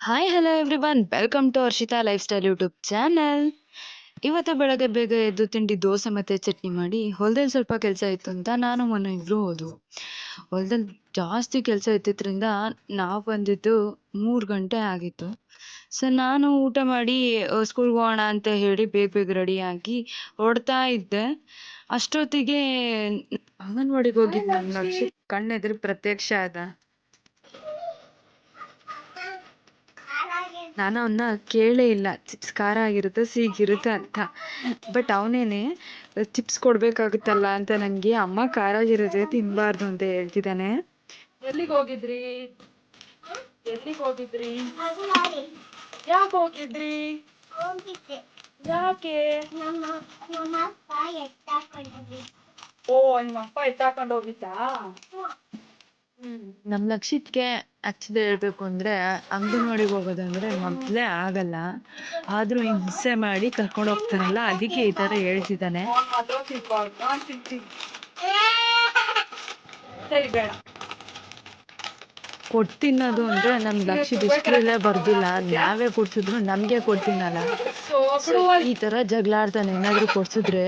Hi hello everyone welcome to Arshita lifestyle YouTube channel ಇವತ್ತು ಬೆಳಗ್ಗೆ ಬೇಗ ಎದ್ದು ತಿಂಡಿ ದೋಸೆ ಮತ್ತೆ ಚಟ್ನಿ ಮಾಡಿ, ಹೊಲದಲ್ಲಿ ಸ್ವಲ್ಪ ಕೆಲಸ ಇತ್ತು ಅಂತ ನಾನು ಮೊನ್ನೆ ಇಬ್ರು ಹೋದ್ವು ಹೊಲದಲ್ಲಿ ಜಾಸ್ತಿ ಕೆಲಸ ಇತ್ತಿದ್ರಿಂದ ನಾವು ಬಂದಿದ್ದು ಮೂರು ಗಂಟೆ ಆಗಿತ್ತು. ಸೊ ನಾನು ಊಟ ಮಾಡಿ ಸ್ಕೂಲ್ಗೆ ಹೋಗೋಣ ಅಂತ ಹೇಳಿ ಬೇಗ ಬೇಗ ರೆಡಿಯಾಗಿ ಹೊಡ್ತಾ ಇದ್ದೆ. ಅಷ್ಟೊತ್ತಿಗೆ ಅಂಗನವಾಡಿಗೆ ಹೋಗಿದ್ದು ನನ್ನ ಕಣ್ಣೆದುರು ಪ್ರತ್ಯಕ್ಷ ಆದ. ನಾನು ಅವನ್ನ ಕೇಳೇ ಇಲ್ಲ. ಚಿಪ್ಸ್ ಖಾರ ಆಗಿರುತ್ತೆ ಸೀಗಿರುತ್ತೆ ಅಂತ. ಬಟ್ ಅವನೇನೆ ಚಿಪ್ಸ್ ಕೊಡ್ಬೇಕಾಗುತ್ತಲ್ಲ ಅಂತ ನನಗೆ ಅಮ್ಮ ಖಾರ ಇರುತ್ತೆ ತಿನ್ನಬಾರ್ದು ಅಂತ ಹೇಳ್ತಿದ್ದಾನೆ. ಎಲ್ಲಿಗೆ ಹೋಗಿದ್ರಿ? ಎಲ್ಲಿಗೆ ಹೋಗಿದ್ರಿ? ಯಾಕೆ ಹೋಗಿದ್ರಿ? ಯಾಕೆ? ಓ ನಿಮ್ಮ ಅಪ್ಪ ಎತ್ತಾಕೊಂಡು ಹೋಗಿದ್ದಾ? ನಮ್ ಲಕ್ಷ್ಯಕ್ಕೆ ಆ್ಯಕ್ಚುಲಿ ಹೇಳ್ಬೇಕು ಅಂದ್ರೆ ಅಂಗನವಾಡಿಗೆ ಹೋಗೋದಂದ್ರೆ ಮೊದಲೇ ಆಗಲ್ಲ. ಆದ್ರೂ ಹಿಂಸೆ ಮಾಡಿ ಕರ್ಕೊಂಡು ಹೋಗ್ತಾರಲ್ಲ ಅದಕ್ಕೆ ಈ ಥರ ಹೇಳ್ತಿದ್ದಾನೆ. ಕೊಟ್ಟು ತಿನ್ನೋದು ಅಂದ್ರೆ ನಮ್ ಲಕ್ಷಿತ್ ಇಷ್ಟರಲ್ಲೇ ಬರ್ದಿಲ್ಲ. ನಾವೇ ಕೊಡ್ಸಿದ್ರು ನಮಗೆ ಕೊಡ್ತೀನಲ್ಲ ಈ ತರ ಜಗಳ ಆಡ್ತಾನೆ ಏನಾದ್ರು ಕೊಡ್ಸಿದ್ರೆ.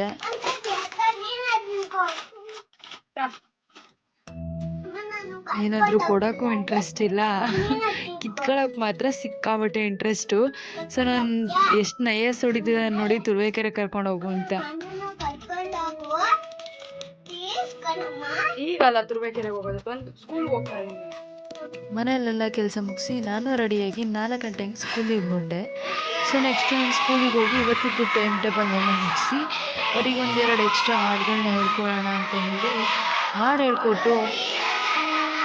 ಏನಾದ್ರು ಕೊಡೋಕ್ಕೂ ಇಂಟ್ರೆಸ್ಟ್ ಇಲ್ಲ. ಕಿತ್ಕೊಳಕ್ ಮಾತ್ರ ಸಿಕ್ಕಾಬಟ್ಟೆ ಇಂಟ್ರೆಸ್ಟು ಸೊ ನಾನು ಎಷ್ಟು ನಯಸ್ ಹೊಡಿತಿದ್ದ ನೋಡಿ ತುರುವೇಕೆರೆ ಕರ್ಕೊಂಡು ಹೋಗು ಅಂತ ಈಗಲ್ಲ ತುರುವೇಕೆರೆಗೆ ಹೋಗೋದು ಬಂದು ಸ್ಕೂಲ್ಗೆ ಹೋಗ್ತಾ ಮನೆಯಲ್ಲೆಲ್ಲ ಕೆಲಸ ಮುಗಿಸಿ ನಾನು ರೆಡಿಯಾಗಿ ನಾಲ್ಕು ಗಂಟೆಗೆ ಸ್ಕೂಲಿಗೆ ಮುಂದೆ ಸೊ ನೆಕ್ಸ್ಟ್ ನಾನು ಸ್ಕೂಲಿಗೆ ಹೋಗಿ ಇವತ್ತಿದ್ದು ಟೈಮ್ ಟೇಬಲ್ ಮುಗಿಸಿ ಅವ್ರಿಗೆ ಒಂದೆರಡು ಎಕ್ಸ್ಟ್ರಾ ಹಾಡುಗಳನ್ನ ಹೇಳ್ಕೊಳ್ಳೋಣ ಅಂತ ಹೇಳಿ ಹಾಡು ಹೇಳ್ಕೊಟ್ಟು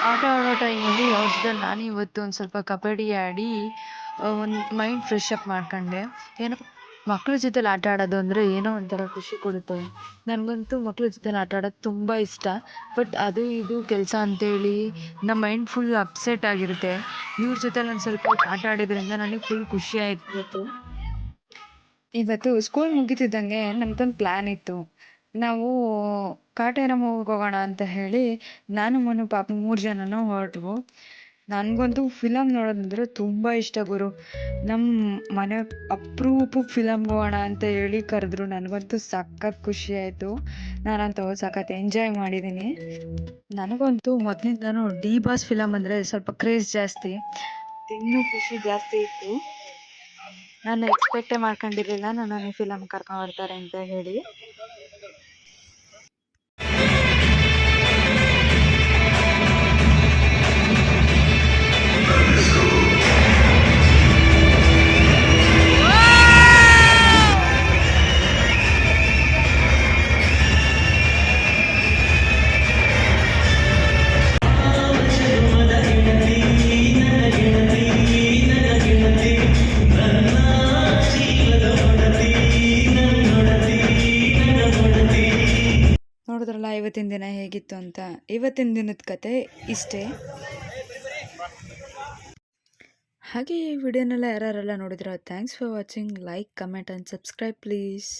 ಆಟ ಆಡೋ ಟೈಮಲ್ಲಿ ಜೊತೆ ನಾನು ಇವತ್ತು ಒಂದು ಸ್ವಲ್ಪ ಕಬಡ್ಡಿ ಆಡಿ ಒಂದು ಮೈಂಡ್ ಫ್ರೆಶ್ ಅಪ್ ಮಾಡ್ಕೊಂಡೆ. ಏನೋ ಮಕ್ಳ ಜೊತೆಲಿ ಆಟ ಆಡೋದು ಅಂದರೆ ಏನೋ ಒಂಥರ ಖುಷಿ ಕೊಡುತ್ತೆ. ನನಗಂತೂ ಮಕ್ಳ ಜೊತೆಲಿ ಆಟ ಆಡೋದು ತುಂಬ ಇಷ್ಟ. ಬಟ್ ಅದು ಇದು ಕೆಲಸ ಅಂತೇಳಿ ನಮ್ಮ ಮೈಂಡ್ ಫುಲ್ ಅಪ್ಸೆಟ್ ಆಗಿರುತ್ತೆ. ಇವ್ರ ಜೊತೆಲಿ ಒಂದು ಸ್ವಲ್ಪ ಆಟ ಆಡಿದ್ರಿಂದ ನನಗೆ ಫುಲ್ ಖುಷಿ ಆಯಿತು. ಇವತ್ತು ಇವತ್ತು ಸ್ಕೂಲ್ ಮುಗಿತಿದ್ದಂಗೆ ನಮ್ದೊಂದು ಪ್ಲ್ಯಾನ್ ಇತ್ತು. ನಾವು ಕಾಟೇರಮ್ಮಗ್ ಹೋಗೋಣ ಅಂತ ಹೇಳಿ ನಾನು ಮನು ಪಾಪು ಮೂರು ಜನನೂ ಹೊರಟ್ವು. ನನಗಂತೂ ಫಿಲಮ್ ನೋಡೋದಂದ್ರೆ ತುಂಬ ಇಷ್ಟ ಗುರು. ನಮ್ಮ ಮನೆ ಅಪ್ರೂಪಕ್ಕೆ ಫಿಲಮ್ಗೆ ಹೋಗೋಣ ಅಂತ ಹೇಳಿ ಕರೆದ್ರು. ನನಗಂತೂ ಸಖತ್ ಖುಷಿ ಆಯಿತು. ನಾನಂತೂ ಸಖತ್ ಎಂಜಾಯ್ ಮಾಡಿದ್ದೀನಿ ನನಗಂತೂ ಮೊದಲಿಂದನೂ ಡಿ ಬಾಸ್ ಫಿಲಮ್ ಅಂದರೆ ಸ್ವಲ್ಪ ಕ್ರೇಜ್ ಜಾಸ್ತಿ. ಇನ್ನೂ ಖುಷಿ ಜಾಸ್ತಿ ಇತ್ತು. ನಾನು ಎಕ್ಸ್ಪೆಕ್ಟೇ ಮಾಡ್ಕೊಂಡಿರಲಿಲ್ಲ. ನನ್ನನ್ನು ಫಿಲಮ್ ಕರ್ಕೊಂಡು ಬರ್ತಾರೆ ಅಂತ ಹೇಳಿ. ಇವತ್ತಿನ ದಿನ ಹೇಗಿತ್ತು ಅಂತ ಇವತ್ತಿನ ದಿನದ ಕತೆ ಇಷ್ಟೇ. ಹಾಗೆ ಈ ವಿಡಿಯೋನೆಲ್ಲ ಯಾರೆಲ್ಲ ನೋಡಿದ್ರೆ thanks for watching like comment and subscribe please